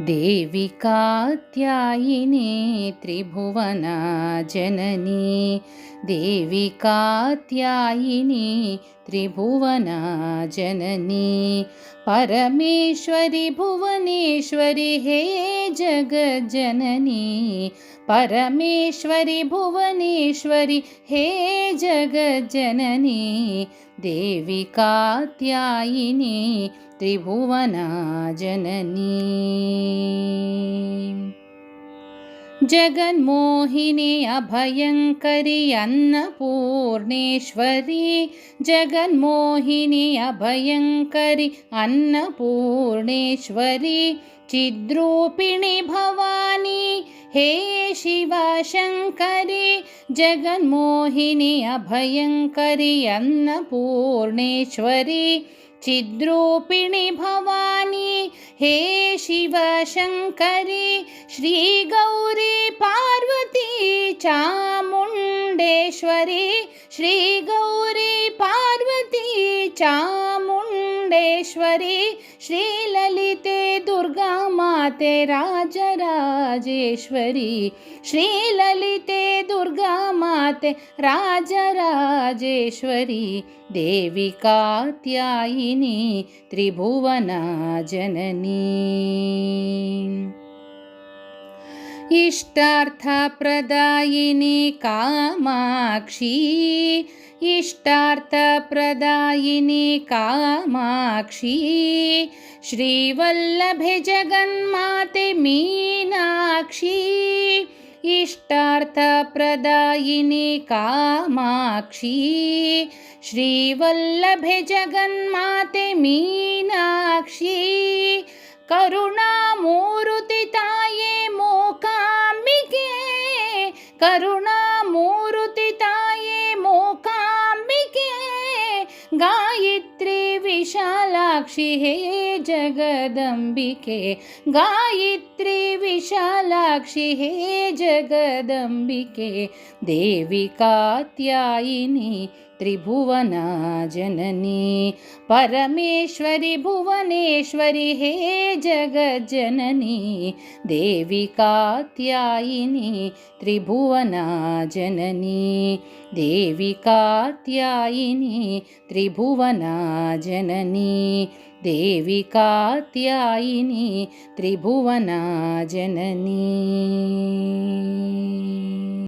देवि कात्यायिनी त्रिभुवना जननी देवि कात्यायिनी त्रिभुवना जननी। परमेश्वरि भुवनेश्वरि हे जगज्जननी। परमेश्वरि भुवनेश्वरि हे जगज्जननी। देवि कात्यायिनी त्रिभुवना जननी जगन्मोहिनी अभयङ्करि अन्नपूर्णेश्वरी जगन्मोहिनी अभयङ्करि अन्नपूर्णेश्वरी चिद्रूपिणि भवानी हे शिवशङ्करि जगन्मोहिनी अभयङ्करि अन्नपूर्णेश्वरी चिद्रूपिणि भवानी हे शिवशङ्करि श्रीगौरी पार्वती चामुण्डेश्वरी श्रीगौरी पार्वती चामुण्डेश्वरी श्रीललिते दुर्गामाते राजराजेश्वरी श्रीललिते दुर्गामाते राजराजेश्वरी देवि कात्यायिनी त्रिभुवना जननी। इष्टार्थप्रदायिनी कामाक्षी इष्टार्थप्रदायिनी कामाक्षी श्रीवल्लभे जगन्माते मीनाक्षी इष्टार्थप्रदायिनी कामाक्षी। श्रीवल्लभे जगन्माते मीनाक्षी। करुणामूरुतिताये मोकाम्बिके। करुणामूरुतिताये मोकाम्बिके। गायत्री विशालाक्षि हे जगदम्बिके। गायत्री विशालाक्षि हे जगदम्बिके। देवि कात्यायिनी त्रिभुवना जननी परमेश्वरि भुवनेश्वरि हे जगज्जननी। देवि कात्यायिनी त्रिभुवना जननी देवि कात्यायिनी त्रिभुवना जननी देवि कात्यायिनी त्रिभुवना जननी